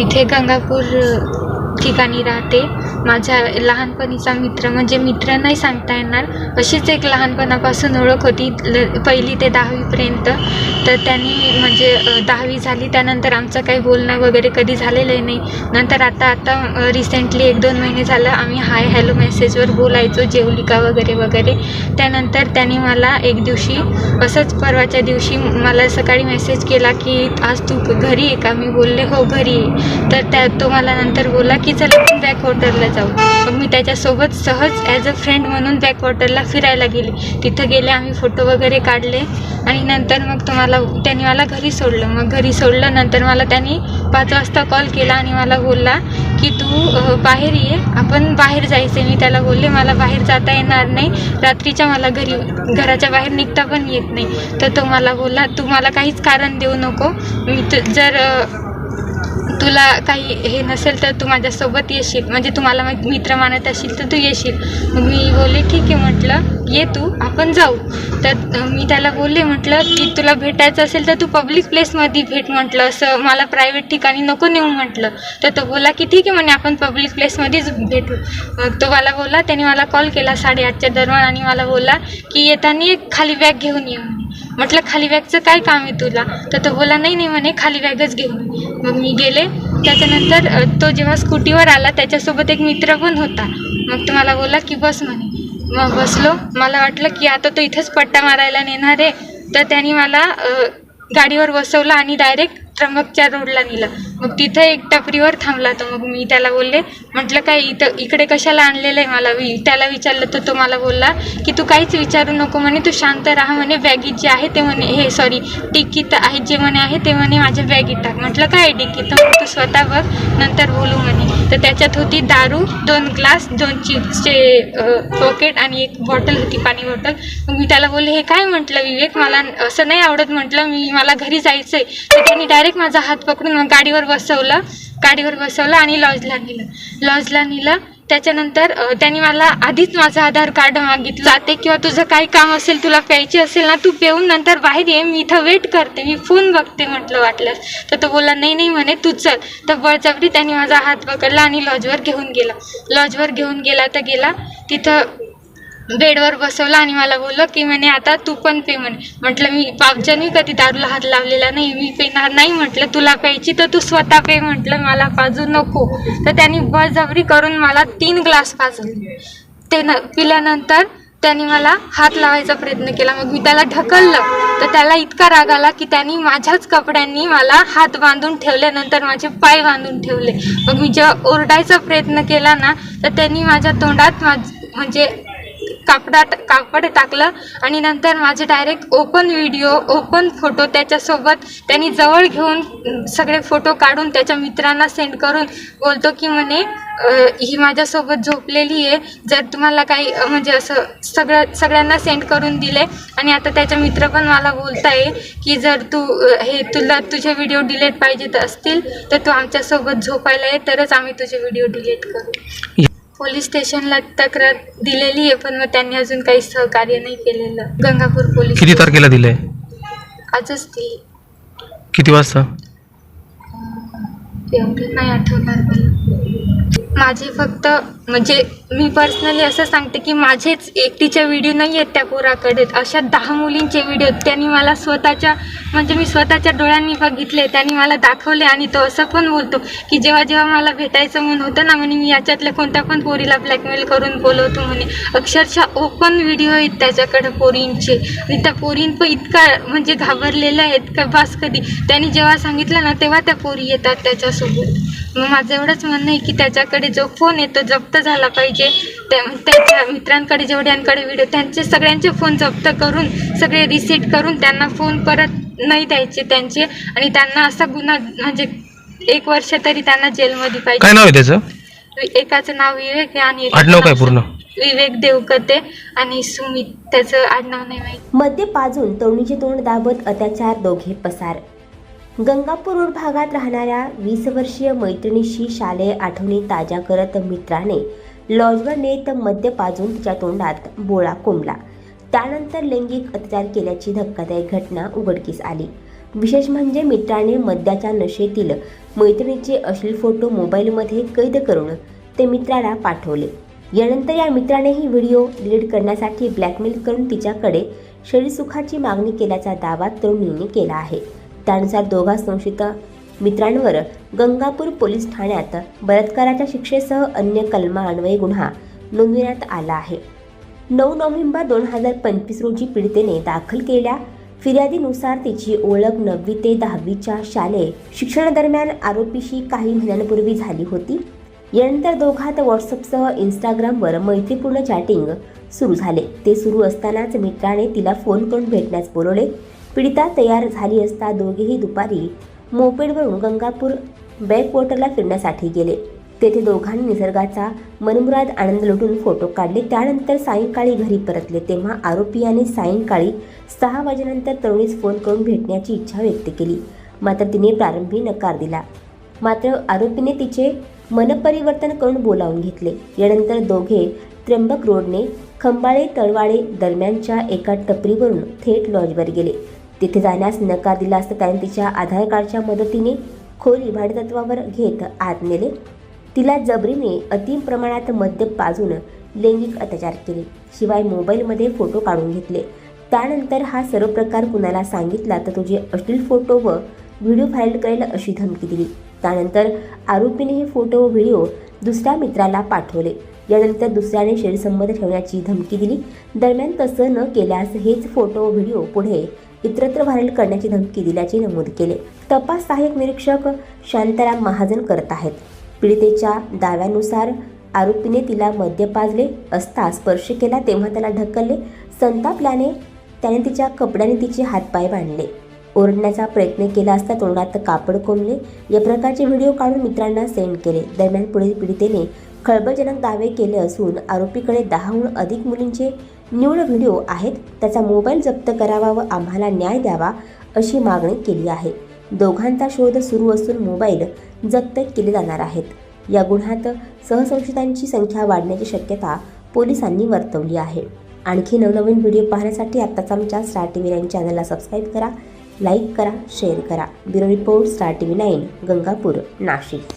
इथे गंगापूर ठिकाणी राहते. माझ्या लहानपणीचा मित्र म्हणजे मित्र नाही सांगता येणार अशीच एक लहानपणापासून ओळख होती. ल पहिली ते दहावीपर्यंत. तर त्यांनी म्हणजे दहावी झाली त्यानंतर आमचं काही बोलणं वगैरे कधी झालेलं नाही. नंतर आता आता रिसेंटली एक दोन महिने झालं आम्ही हाय हॅलो मेसेजवर बोलायचो जेवली का वगैरे वगैरे. त्यानंतर त्यांनी मला एक दिवशी असंच परवाच्या दिवशी मला सकाळी मेसेज केला की आज तू घरी आहे का? मी बोलले हो घरी आहे. तर त्या तो मला नंतर बोला की चला बॅक होटल बॅकवॉटरला जाऊ मग मी त्याच्यासोबत सहज ॲज अ फ्रेंड म्हणून बॅकवॉटरला फिरायला गेले. तिथं गेले आम्ही फोटो वगैरे काढले आणि नंतर मग तुम्हाला त्यांनी मला घरी सोडलं. मग घरी सोडलं नंतर मला त्यांनी पाच वाजता कॉल केला आणि मला बोलला की तू बाहेर ये. आपण बाहेर जायचं मी त्याला बोलले मला बाहेर जाता येणार नाही. रात्रीच्या मला घरी घराच्या बाहेर निघता पण येत नाही. तर तो मला बोलला तू मला काहीच कारण देऊ नको. मी तु जर तुला काही हे नसेल तर तू माझ्यासोबत येशील. म्हणजे तुम्हाला मित्र मानत असेल तर तू येशील. मग मी बोलले ठीक आहे म्हटलं. ये तू आपण जाऊ. तर मी त्याला बोलले म्हटलं की तुला भेटायचं असेल तर तू पब्लिक प्लेसमध्ये भेट म्हटलं. असं मला प्रायव्हेट ठिकाणी नको नेऊ म्हटलं. तर तो बोला की ठीक आहे म्हणे आपण पब्लिक प्लेसमध्येच भेटू. मग तो मला बोलला त्याने मला कॉल केला साडेआठच्या दरम्यान आणि मला बोलला की येताना एक खाली बॅग घेऊन ये म्हणे. म्हटलं खाली बॅगचं काय काम आहे तुला? तर तो बोला नाही नाही म्हणे खाली बॅगच घेऊन ये. मग मी गेले. त्याच्यानंतर तो जेव्हा स्कूटीवर आला त्याच्यासोबत एक मित्र पण होता. मग तो मला बोलला की बस म्हणे. मग बसलो. मला वाटलं की आता तो इथंच पट्टा मारायला नेणार आहे. तर त्यांनी मला गाडीवर बसवलं आणि डायरेक्ट त्र्यंबकच्या रोडला नेलं. मग तिथं एक टपरीवर थांबला तो मग मी त्याला बोलले म्हटलं काय इथं इकडे कशाला आणलेलं आहे मला? वि त्याला विचारलं तर तो मला बोलला की तू काहीच विचारू नको म्हणे तू शांत राहा म्हणे बॅगीत जे आहे ते म्हणे हे सॉरी टिकीत आहे जे म्हणे आहे ते म्हणे माझ्या बॅगीत टाक. म्हटलं काय टिकीत तर तू स्वतः बघ नंतर बोलू म्हणे. तर त्याच्यात होती दारू दोन ग्लास दोन चिप्सचे पॉकेट आणि एक बॉटल होती पाणी बॉटल मग मी त्याला बोलले हे काय म्हटलं विवेक? मला असं नाही आवडत. म्हटलं मी मला घरी जायचं आहे तर त्यांनी डायरेक्ट माझा हात पकडून मग गाडीवर बसवलं गाडीवर बसवलं आणि लॉजला नेलं. लॉजला नेलं त्याच्यानंतर त्यांनी मला आधीच माझं आधार कार्ड मागितलं. जाते किंवा तुझं काही काम असेल तुला प्यायची असेल ना तू पेऊन नंतर बाहेर ये मी इथं वेट करते मी फोन बघते म्हटलं वाटल्यास तर तो बोला नाही नाही म्हणे तू चल. तर बळजबरी त्यांनी माझा हात पकडला आणि लॉजवर घेऊन गेला. लॉजवर घेऊन गेला तर गेला. तिथं बेडवर बसवलं आणि मला बोललं की म्हणे आता तू पण पे म्हणे. म्हटलं मी पावच्यानी कधी दारूला हात लावलेला नाही मी पेणार नाही म्हटलं तुला प्यायची तर तू स्वतः पे म्हटलं मला पाजू नको. तर त्यांनी बळजबरी करून मला तीन ग्लास पाजले ते न पिल्यानंतर त्यांनी मला हात लावायचा प्रयत्न केला. मग मी त्याला ढकललं. तर त्याला इतका राग आला की त्यांनी माझ्याच कपड्यांनी मला हात बांधून ठेवल्यानंतर माझे पाय बांधून ठेवले. मग मी जेव्हा ओरडायचा प्रयत्न केला ना तर त्यांनी माझ्या तोंडात माझ म्हणजे कापडात कापड टाकलं आणि नंतर माझे direct open video open photo त्याच्यासोबत त्यांनी जवळ घेऊन सगळे फोटो काढून त्याच्या मित्रांना सेंड करून बोलतो की म्हणे ही माझ्यासोबत झोपलेली आहे. जर तुम्हाला काही म्हणजे असं सगळं सगळ्यांना सेंड करून दिले आणि आता त्याचे मित्र पण मला बोलत आहे की जर तू हे तुला तुझे व्हिडिओ डिलीट पाहिजेत असतील तर तू आमच्यासोबत झोपायला ये तरच आम्ही तुझे व्हिडिओ डिलीट करू. पोलीस स्टेशनला तक्रार दिलेली आहे पण मग त्यांनी अजून काही सहकार्य नाही केलेलं. गंगापूर पोलीस किती तारखेला दिलंय? आजच दिली. किती वाजता? एवढं नाही आठवणार मला. माझे फक्त म्हणजे मी पर्सनली असं सांगते की माझेच एकटीच्या व्हिडिओ नाही आहेत त्या पोराकडे. अशा दहा मुलींचे व्हिडिओ त्यांनी मला स्वतःच्या म्हणजे मी स्वतःच्या डोळ्यांनी बघितले त्यांनी मला दाखवले आणि तो असं पण बोलतो की जेव्हा जेव्हा मला भेटायचं म्हणून होतं ना म्हणे मी याच्यातल्या कोणत्या पण पोरीला ब्लॅकमेल करून बोलवतो म्हणे. अक्षरशः ओपन व्हिडिओ आहेत त्याच्याकडे पोरींचे. आणि त्या पोरीं पण इतका म्हणजे घाबरलेल्या आहेत का बास कधी. त्यांनी जेव्हा सांगितलं ना तेव्हा त्या पोरी येतात त्याच्यासोबत. मग माझं एवढंच म्हणणं आहे की त्याच्याकडे जो फोन येतो जप्त झाला पाहिजे. त्या त्याच्या मित्रांकडे जेवढ्यांकडे व्हिडिओ त्यांचे सगळ्यांचे फोन जप्त करून सगळे रिसीट करून त्यांना फोन परत नाही द्यायचे त्यांचे. आणि त्यांना असा गुन्हा म्हणजे एक वर्ष तरी त्यांना जेलमध्ये काय पाहिजे नाव आहे त्याचं? एकाचं नाव विवेक आहे आणि एकाचं आडनाव काय नाव पूर्ण? विवेक देवकते आणि सुमित त्याचं आडनाव नाही माहिती. मद्य पाजून तरुणीचे तोंड दाबत अत्याचार दोघे पसार. गंगापूर भागात राहणाऱ्या वीस वर्षीय मैत्रिणीशी शालेय आठवणी ताज्या करत मित्राने लॉजवर नेत मद्य पाजून तिच्या तोंडात बोळा कोंबला. त्यानंतर लैंगिक अत्याचार केल्याची धक्कादायक घटना उघडकीस आली. विशेष म्हणजे मित्राने मद्याच्या नशेतील मैत्रिणीचे अश्लील फोटो मोबाईलमध्ये कैद करून ते मित्राला पाठवले. यानंतर या मित्राने ही व्हिडिओ डिलीट करण्यासाठी ब्लॅकमेल करून तिच्याकडे शरीरसुखाची मागणी केल्याचा दावा तरुणीने केला आहे. त्यानुसार दोघा संशयित मित्रांवर गंगापूर पोलीस ठाण्यात बलात्काराच्या शिक्षेसह अन्य कलमान्वये गुन्हा नोंदविण्यात आला आहे. नऊ नोव्हेंबर दोन हजार पंचवीस रोजी पीडितेने दाखल केल्या फिर्यादीनुसार तिची ओळख नववी ते दहावीच्या शालेय शिक्षणादरम्यान आरोपीशी काही महिन्यांपूर्वी झाली होती. यानंतर दोघात व्हॉट्सअपसह इंस्टाग्रामवर मैत्रीपूर्ण चॅटिंग सुरू झाले. ते सुरू असतानाच मित्राने तिला फोन करून भेटण्यास बोलवले. पीडिता तयार झाली असता दोघेही दुपारी मोपेडवरून गंगापूर बॅकवॉटरला फिरण्यासाठी गेले. तेथे दोघांनी निसर्गाचा मनमुराद आनंद लुटून फोटो काढले. त्यानंतर सायंकाळी घरी परतले. तेव्हा आरोपी याने सायंकाळी सहा वाजेनंतर तरुणीस फोन करून भेटण्याची इच्छा व्यक्त केली. मात्र तिने प्रारंभी नकार दिला. मात्र आरोपीने तिचे मनपरिवर्तन करून बोलावून घेतले. यानंतर दोघे त्र्यंबक रोडने खंबाळे तळवाडे दरम्यानच्या एका टपरीवरून थेट लॉजवर गेले. तिथे जाण्यास नकार दिला असता त्याने तिच्या आधार कार्डच्या मदतीने खोली भाडेतत्वावर घेत आत नेले. तिला जबरीने अतिम प्रमाणात मद्य पाजून लैंगिक अत्याचार केले. शिवाय मोबाईलमध्ये फोटो काढून घेतले. त्यानंतर हा सर्व प्रकार कुणाला सांगितला तर तुझे अश्लील फोटो व व्हिडिओ व्हायरल करेल अशी धमकी दिली. त्यानंतर आरोपीने हे फोटो व व्हिडिओ दुसऱ्या मित्राला पाठवले. यानंतर दुसऱ्याने शरीरसंबंध ठेवण्याची धमकी दिली. दरम्यान तसं न केल्यास हेच फोटो व व्हिडिओ पुढे इतरत्र व्हायरल करण्याची धमकी दिल्याचे नमूद केले. तपास सहाय्यक निरीक्षक शांताराम महाजन करत आहेत. पीडितेच्या दाव्यानुसार आरोपीने तिला मद्य पाजले असता स्पर्श केला तेव्हा त्याला ढकलले. संतापल्याने त्याने तिच्या कपड्याने तिचे हातपाय बांधले ओरडण्याचा प्रयत्न केला असता तोंडात कापड कोंबले. या प्रकारचे व्हिडिओ काढून मित्रांना सेंड केले. दरम्यान पुढील पीडितेने खळबळजनक दावे केले असून आरोपीकडे दहाहून अधिक मुलींचे निवड व्हिडिओ आहेत त्याचा मोबाईल जप्त करावा व आम्हाला न्याय द्यावा अशी मागणी केली आहे. दोघांचा शोध सुरू असून मोबाईल जप्त केले जाणार आहेत. या गुन्ह्यात सहसंशयितांची संख्या वाढण्याची शक्यता पोलिसांनी वर्तवली आहे. आणखी नवनवीन व्हिडिओ पाहण्यासाठी आत्ताच आमच्या स्टार टी व्ही नाईन चॅनलला सबस्क्राईब करा लाईक करा शेअर करा. Bureau report star T V nine Gangapur Nashik.